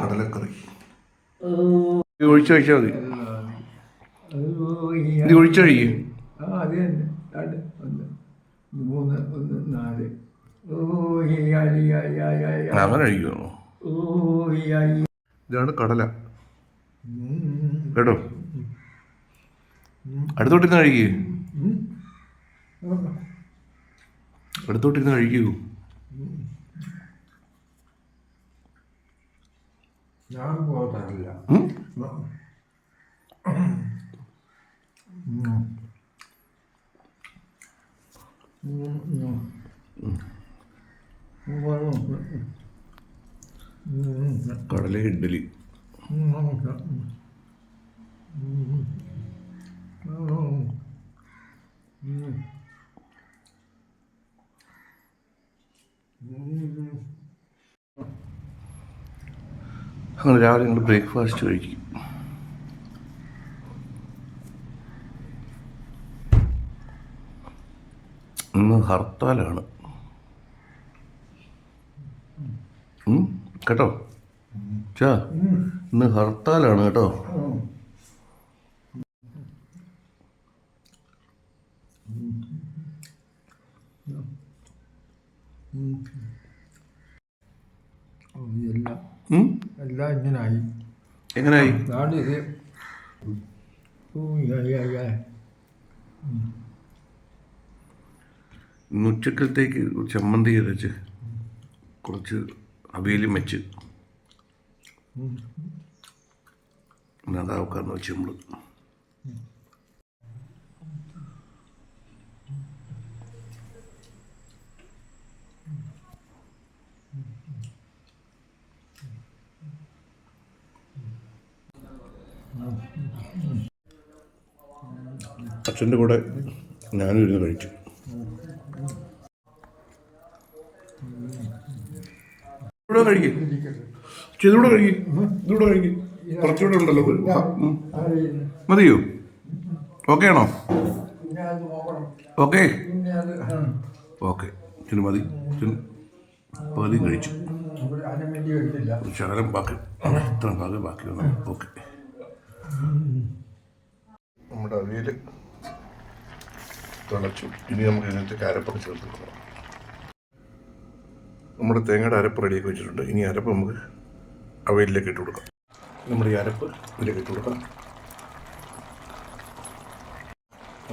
കടലക്കറി ആ ഒന്ന് മൂന്ന് ഒന്ന് നാല് ഇതാണ് കടല കേട്ടോ അടുത്തോട്ടിരുന്ന് കഴിക്കൂ അടുത്തോട്ടിരുന്ന് കഴിക്കൂ ഞാൻ പോകാറില്ല? കടല ഇഡ്ഡലി അങ്ങനെ രാവിലെ ഞങ്ങൾ ബ്രേക്ക്ഫാസ്റ്റ് കഴിക്കും ഇന്ന് ഹർത്താലാണ് കേട്ടോ ചാ ഇന്ന് ഹർത്താലാണ് കേട്ടോ എല്ലാം? എല്ലാം ഇങ്ങനായി. എങ്ങനായി? ഇന്ന് ഉച്ചക്കലത്തേക്ക് ചമ്മന്തി അരച്ച് കുറച്ച് അവിയലും വെച്ച്. അതാക്കാന്ന് വെച്ച് നമ്മൾ അച്ഛന്റെ കൂടെ ഞാനും ഇരുന്ന് കഴിച്ചു. ഇവിടെ കഴിക്കും. ചെയ്തൂടെ കഴിക്കും. ഇതൂടെ കഴിക്കും. കുറച്ചുകൂടെ ഉണ്ടല്ലോ. മതിയോ? ഓക്കെ ആണോ? ഓക്കെ ഓക്കെ ചിന് മതി. പകുതിയും കഴിച്ചു. ശകലം ബാക്കി. ഇത്ര ഭാഗം ബാക്കി വന്നു ഓക്കെ നമ്മുടെ അവിയൽ തിളച്ചു. ഇനി നമുക്ക് ഇതിനകത്ത് അരപ്പൊക്കെ ചേർത്ത് കൊടുക്കണം നമ്മുടെ തേങ്ങയുടെ അരപ്പ് റെഡിയാക്കി വെച്ചിട്ടുണ്ട്. ഇനി അരപ്പ് നമുക്ക് അവയിലേക്ക് ഇട്ട് കൊടുക്കാം. നമ്മുടെ ഈ അരപ്പ് ഇതിലേക്ക് ഇട്ട് കൊടുക്കാം.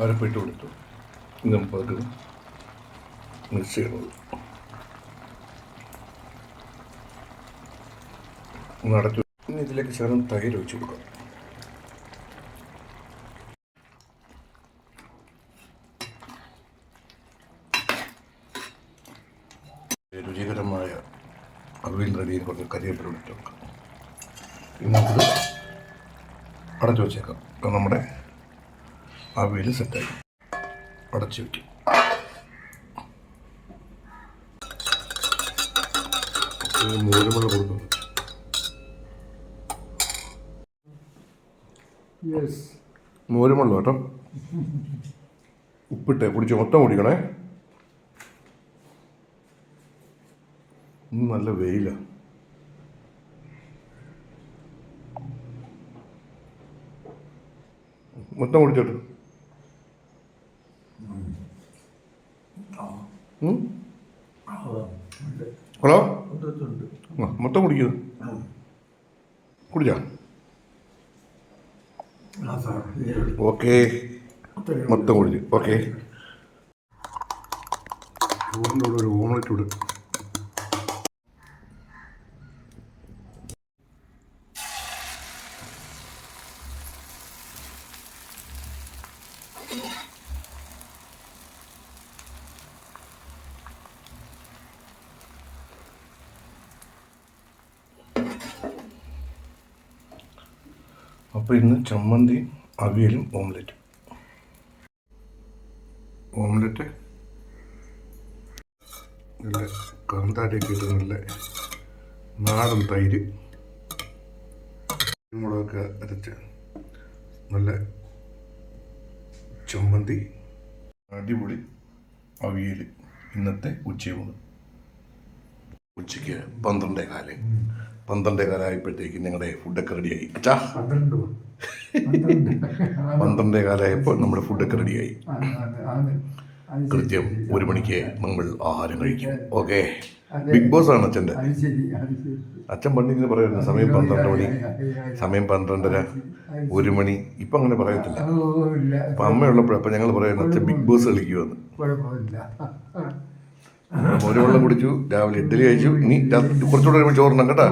അരപ്പ് ഇട്ട് കൊടുത്തു. ഇനി നമുക്ക് അത് മിക്സ് ചെയ്യണത് ഒന്ന് അടച്ചു. ഇനി ഇതിലേക്ക് ചേർന്ന് തൈര് ഒഴിച്ചു കൊടുക്കാം. രുചികരമായ അവിയൽ റെഡിയിൽ കുറച്ച് കരിവേപ്പില ഇട്ട് വെക്കാം. ഇന്നത് അടച്ചു വെച്ചേക്കാം. അപ്പം നമ്മുടെ അവിയൽ സെറ്റായി. അടച്ചു വയ്ക്കും മൂലമുള്ള കൊടുക്കുന്നു മോരുമുള്ള കേട്ടോ. ഉപ്പിട്ട് കുടിച്ച് മൊത്തം കുടിക്കണേ ഇന്ന് നല്ല വെയിലാണ് മൊത്തം കുടിച്ചോട്ട്? ഹലോ? മൊത്തം കുടിക്കുന്നു കുടിച്ചാ? ഓക്കെ. മൊത്തം കുടിച്ചു ഓക്കെ. ചോറിന്റെ ഒരു ഓംലെറ്റ് ഇടും അപ്പോൾ ഇന്ന് ചമ്മന്തി അവിയലും ഓംലെറ്റും. ഓംലെറ്റ്? നല്ല കാന്താരിയൊക്കെ ഇട്ട് നല്ല നാടൻ തൈര്. മുളകൊക്കെ അരച്ച് നല്ല ചമ്മന്തി അടിപൊളി അവിയൽ ഇന്നത്തെ ഉച്ചയൂണ്. ഉച്ചയ്ക്ക് പന്ത്രണ്ടേ കാൽ. പന്ത്രണ്ടേ കാലായപ്പോഴത്തേക്ക് ഞങ്ങളുടെ ഫുഡൊക്കെ റെഡിയായി അച്ഛാ. പന്ത്രണ്ട് കാലായപ്പോൾ നമ്മുടെ ഫുഡൊക്കെ റെഡിയായി. കൃത്യം ഒരു മണിക്ക് നമ്മൾ ആഹാരം കഴിക്കും. ഓക്കെ. ബിഗ് ബോസ് ആണ് അച്ഛന്റെ. അച്ഛൻ പണ്ട് ഇങ്ങനെ പറയുന്നു സമയം പന്ത്രണ്ട് മണി. സമയം പന്ത്രണ്ടര ഒരു മണി. ഇപ്പം അങ്ങനെ പറയത്തില്ല. അപ്പം അമ്മയുള്ളപ്പോഴപ്പം ഞങ്ങൾ പറയുന്നത് അച്ഛൻ ബിഗ് ബോസ് കളിക്കുമെന്ന് മോരുവെള്ളം കുടിച്ചു രാവിലെ ഇഡ്ഡലി കഴിച്ചു. ഇനി കുറച്ചുകൂടെ കഴിയുമ്പോൾ ചോറുണ്ടാകും കേട്ടാ.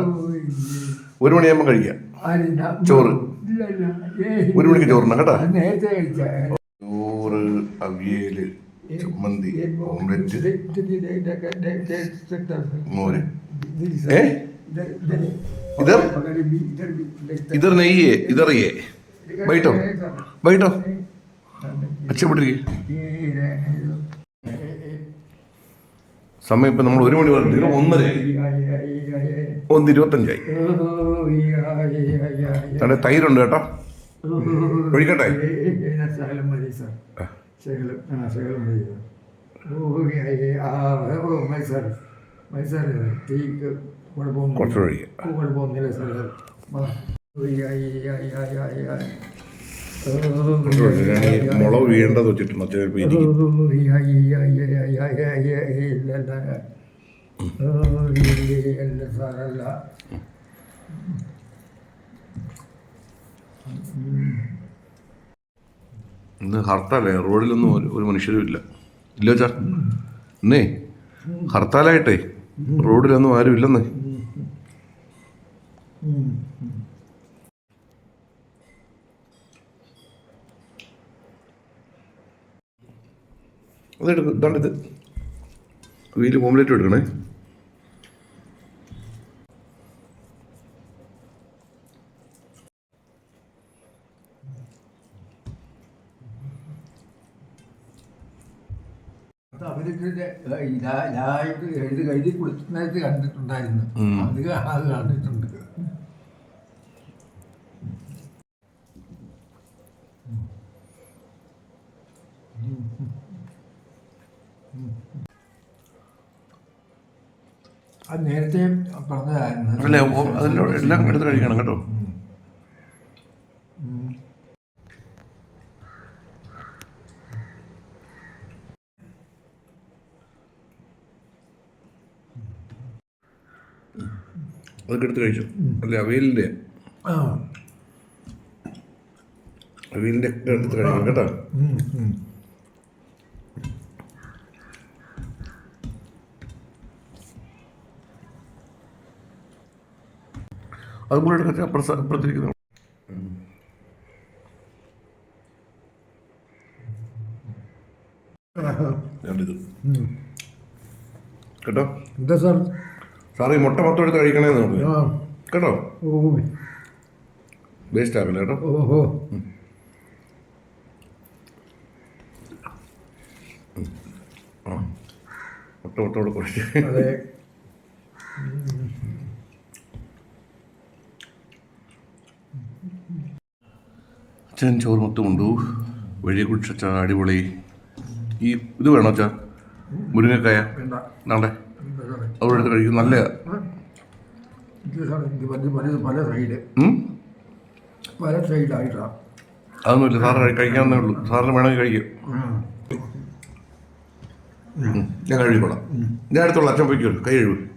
ഒരു മണിയാകുമ്പോൾ കഴിക്കാം. ചോറ്. ഒരു മണിക്ക് ചോറുണ്ടാകും കേട്ടാ. ചോറ് അവിയൽ ചമ്മന്തി ഓംലെറ്റ്. മോര്. ഇതർ ഇതർ നെയ്യേ ഇതറിയേ വൈകിട്ടോ? വൈകിട്ടോ? അച്ഛപ്പെട്ടിരിക്കേ സമയം ഇപ്പം നമ്മൾ ഒരു മണി പറഞ്ഞിട്ട് ഒന്നര. ഒന്ന് ഇരുപത്തഞ്ചായി അവിടെ തൈരുണ്ട് കേട്ടോ. ഒഴിക്കട്ടെ? കുഴപ്പമൊന്നും കുഴപ്പമൊന്നുമില്ല സാർ ആ. വീണ്ടത് വെച്ചിട്ടുണ്ട് ഇന്ന് ഹർത്താലേ റോഡിലൊന്നും ഒരു മനുഷ്യരും ഇല്ല. ഇല്ല ചാ. ഇന്നേ ഹർത്താലായിട്ടേ റോഡിലൊന്നും ആരും ഇല്ലെന്നേ. അതെടുക്കും ഇതാണ് ഇത്. വീൽ ഓംലെറ്റ് എടുക്കണേ. അത് അവർക്ക് എഴുതി കഴുതി കൊടുക്കുന്നത് കണ്ടിട്ടുണ്ടായിരുന്നു. അത് അത് കണ്ടിട്ടുണ്ട്. അത് നേരത്തെ പറഞ്ഞതായിരുന്നു. അല്ലേ? ഓ- എല്ലാം എടുത്ത് കഴിക്കണം കേട്ടോ. അതൊക്കെ എടുത്ത് കഴിച്ചു? അല്ലേ അവയിലിന്റെ? അവയിലിന്റെ ഒക്കെ എടുത്ത് കഴിക്കണം കേട്ടോ. ഉം, കൂടെ എടുക്കാൻ അപ്പുറത്ത് അപ്പുറത്തിരിക്കുന്നു കേട്ടോ? എന്താ സാർ? സാർ ഈ മുട്ട മൊത്തം എടുത്ത് കഴിക്കണേന്ന് പറഞ്ഞു. കേട്ടോ? ഓ. വേസ്റ്റ് ആവില്ല കേട്ടോ? ഓഹോ മുട്ട മുട്ട കൂടെ കുഴിച്ച്. അതെ. അച്ഛൻ ചോറ് മൊത്തം കൊണ്ടു വഴി കുടിച്ച അടിപൊളി. ഈ ഇത് വേണോ അച്ഛാ? മുരിങ്ങക്കായ? അവിടെ എടുത്ത് കഴിക്കും. നല്ല പല സൈഡ്. പല സൈഡായിട്ടാണ് അതൊന്നുമില്ല. സാറ് കഴി- കഴിക്കാവുന്നേ ഉള്ളൂ. സാറിന് വേണമെങ്കിൽ കഴിക്കും. ഞാൻ കഴുകിക്കോളാം. ഞാൻ അടുത്തുള്ള അച്ഛൻ പോയിക്കോളൂ. കൈ കഴുകും.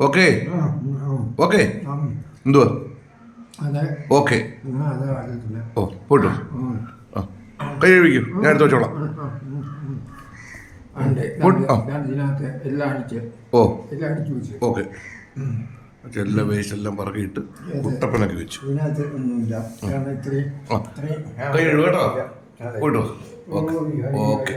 ഓക്കെ? ഓക്കെ? എന്തുവാ? ഓക്കെ. ഓ പോട്ടോ കൈ കഴിക്കും ഞാൻ എടുത്ത് വെച്ചോളാം. ഓ. ഓക്കെ. എല്ലാ വേസ്റ്റ് എല്ലാം പറക്കിയിട്ട് കുട്ടപ്പനൊക്കെ വെച്ചു. കൈ കഴുകും കേട്ടോ. അതെ. പോയിട്ടോ ഓക്കെ. ഓക്കെ